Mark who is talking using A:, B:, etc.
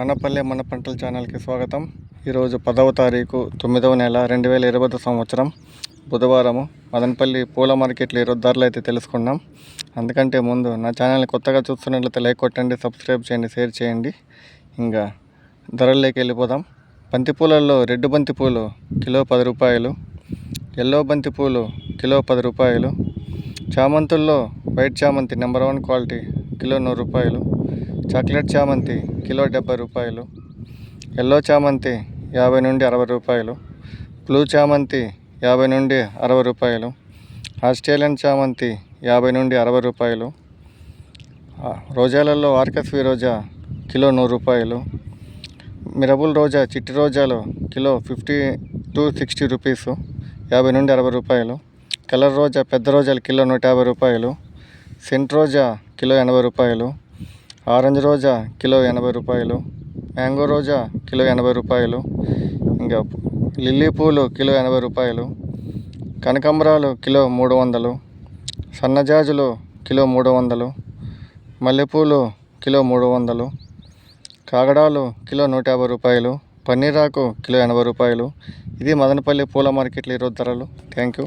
A: మనపల్లె మన పంటల ఛానల్కి స్వాగతం. ఈరోజు పదవ తారీఖు తొమ్మిదవ నెల రెండు వేల ఇరవై సంవత్సరం బుధవారము. మదనపల్లి పూల మార్కెట్లో ఈరోజు ధరలు అయితే తెలుసుకున్నాం. అందుకంటే ముందు నా ఛానల్ని కొత్తగా చూస్తున్నట్లయితే లైక్ కొట్టండి సబ్స్క్రైబ్ చేయండి షేర్ చేయండి. ఇంకా ధరల్లోకి వెళ్ళిపోదాం. బంతి పూలల్లో రెడ్ బంతి పూలు కిలో పది రూపాయలు ఎల్లో బంతి పూలు కిలో పది రూపాయలు చామంతుల్లో వైట్ చామంతి నెంబర్ వన్ క్వాలిటీ కిలో నూరు రూపాయలు చాక్లెట్ చామంతి కిలో డెబ్బై రూపాయలు. ఎల్లో చామంతి యాభై నుండి అరవై రూపాయలు. బ్లూ చామంతి యాభై నుండి అరవై రూపాయలు. ఆస్ట్రేలియన్ చామంతి యాభై నుండి అరవై రూపాయలు. రోజాలలో ఆర్కస్వి రోజా కిలో నూరు రూపాయలు. మిరబుల్ రోజా చిట్టి రోజాలు kilo fifty to sixty rupees యాభై నుండి అరవై రూపాయలు. కలర్ రోజా పెద్ద రోజాలు కిలో నూట యాభై రూపాయలు. సెంట్ రోజా కిలో ఎనభై రూపాయలు. ఆరెంజ్ రోజా కిలో ఎనభై రూపాయలు మ్యాంగో రోజా కిలో ఎనభై రూపాయలు ఇంకా లిల్లీ పూలు కిలో ఎనభై రూపాయలు కనకాంబరాలు కిలో మూడు వందలు సన్నజాజులు కిలో మూడు వందలు మల్లెపూలు కిలో మూడు వందలు కాగడాలు కిలో నూట యాభై రూపాయలు పన్నీరాకు కిలో ఎనభై రూపాయలు. ఇది మదనపల్లి పూల మార్కెట్లో ఈరోజు ధరలు. Thank you.